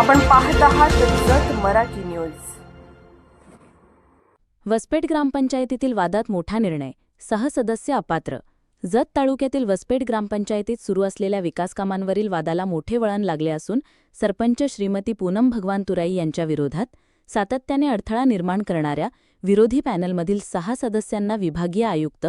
आपण पाहत आहात जत मराठी न्यूज. वसपेट ग्रामपंचायतीतील वादात मोठा निर्णय सहसदस्य अपात्र. जत तालुक्यातील वसपेट ग्रामपंचायतीत सुरू असलेल्या विकासकामांवरील वादाला मोठे वळण लागले असून सरपंच श्रीमती पूनम भगवान तुराई यांच्या विरोधात सातत्याने अडथळा निर्माण करणाऱ्या विरोधी पॅनलमधील सहा सदस्यांना विभागीय आयुक्त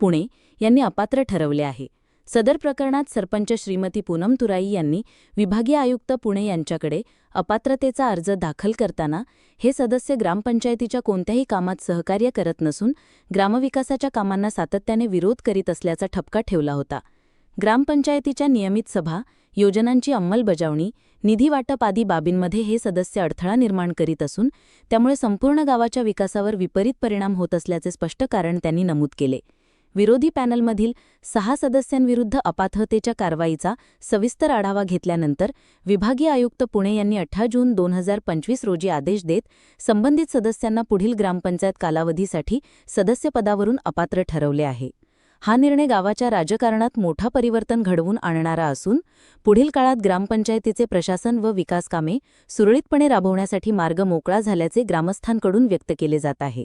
पुणे यांनी अपात्र ठरवले आहे. सदर प्रकरणात सरपंच श्रीमती पूनम तुराई यांनी विभागीय आयुक्त पुणे यांच्याकडे अपात्रतेचा अर्ज दाखल करताना हे सदस्य ग्रामपंचायतीच्या कोणत्याही कामात सहकार्य करत नसून ग्रामविकासाच्या कामांना सातत्याने विरोध करीत असल्याचा ठपका ठेवला होता. ग्रामपंचायतीच्या नियमित सभा योजनांची अंमलबजावणी निधी वाटप आदी बाबींमध्ये हे सदस्य अडथळा निर्माण करीत असून त्यामुळे संपूर्ण गावाच्या विकासावर विपरीत परिणाम होत असल्याचे स्पष्ट कारण त्यांनी नमूद केले. विरोधी पॅनलमधील सहा सदस्यांविरुद्ध अपात्रतेच्या कारवाईचा सविस्तर आढावा घेतल्यानंतर विभागीय आयुक्त पुणे यांनी अठरा जून दोन हजार पंचवीस रोजी आदेश देत संबंधित सदस्यांना पुढील ग्रामपंचायत कालावधीसाठी सदस्यपदावरून अपात्र ठरवले आहे. हा निर्णय गावाच्या राजकारणात मोठा परिवर्तन घडवून आणणारा असून पुढील काळात ग्रामपंचायतीचे प्रशासन व विकासकामे सुरळीतपणे राबवण्यासाठी मार्ग मोकळा झाल्याचे ग्रामस्थांकडून व्यक्त केले जात आहे.